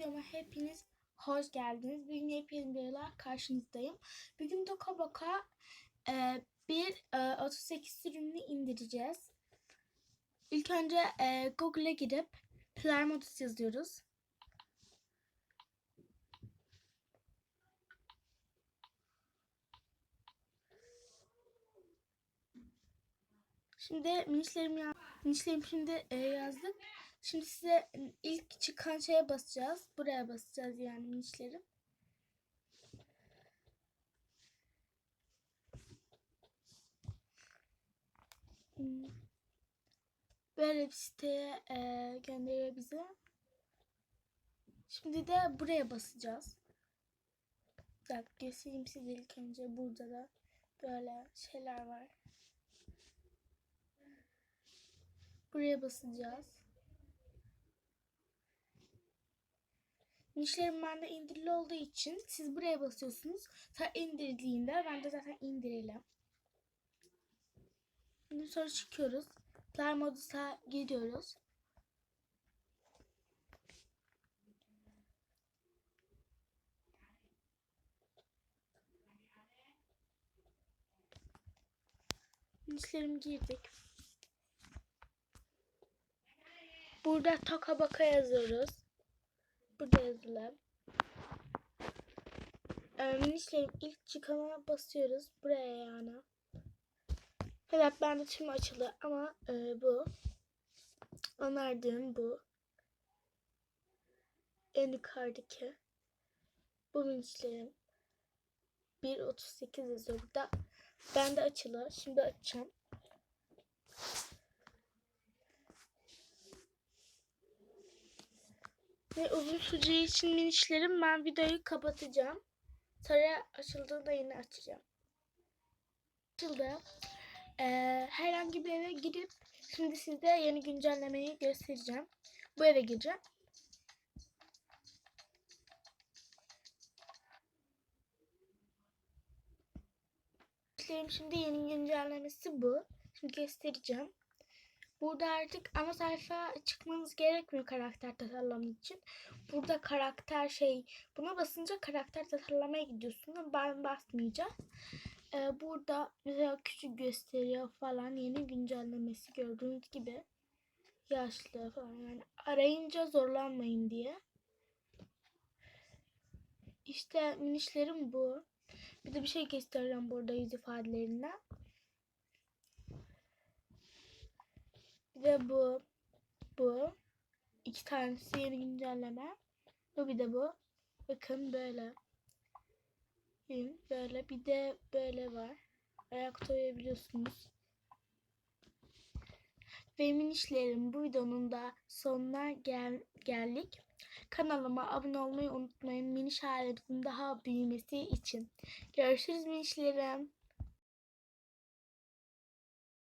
videoma hepiniz hoş geldiniz. Bugün yepyeni bir karşınızdayım. Bugün Doka Boka e, bir e, 38 sürümünü indireceğiz. İlk önce e, Google'a gidip Player Modus yazıyoruz. Şimdi minişlerim ya minişlerim şimdi e, yazdık. Şimdi size ilk çıkan şeye basacağız. Buraya basacağız yani minişlerim. Hmm. Böyle bir siteye e, gönderiyor bize. Şimdi de buraya basacağız. Bir dakika göstereyim size ilk önce. Burada da böyle şeyler var. Buraya basacağız. Nişlerim bende indirili olduğu için siz buraya basıyorsunuz. Sonra indirdiğinde ben de zaten indirelim. Şimdi sonra çıkıyoruz. Player Modus'a gidiyoruz. Nişlerimi girdik. Burada Toka Boka yazıyoruz. Burada yazılı. Minişlerin ilk çıkanına basıyoruz. Buraya yani. Evet ben de tüm açılı ama e, bu. Önerdiğim bu. En yukarıdaki. Bu minişlerin 1.38 yazıyor burada. Ben de açılı. Şimdi açacağım. Ve uzun süreceği için minişlerim ben videoyu kapatacağım. Sonra açıldığında yine açacağım. Açıldı. Ee, herhangi bir eve gidip şimdi size yeni güncellemeyi göstereceğim. Bu eve gireceğim. Şimdi yeni güncellemesi bu. Şimdi göstereceğim. Burada artık ana sayfa çıkmanız gerekmiyor karakter tasarlamak için. Burada karakter şey buna basınca karakter tasarlamaya gidiyorsun ama ben basmayacağım. Ee, burada mesela küçük gösteriyor falan yeni güncellemesi gördüğünüz gibi yaşlı falan yani arayınca zorlanmayın diye. İşte minişlerim bu. Bir de bir şey göstereceğim burada yüz ifadelerinden. Bir de bu. Bu. İki tanesi yeni güncelleme. Bu bir de bu. Bakın böyle. Böyle bir de böyle var. Ayakta uyuyabiliyorsunuz. Ve minişlerim bu videonun da sonuna gel geldik. Kanalıma abone olmayı unutmayın. Miniş ailemizin daha büyümesi için. Görüşürüz minişlerim.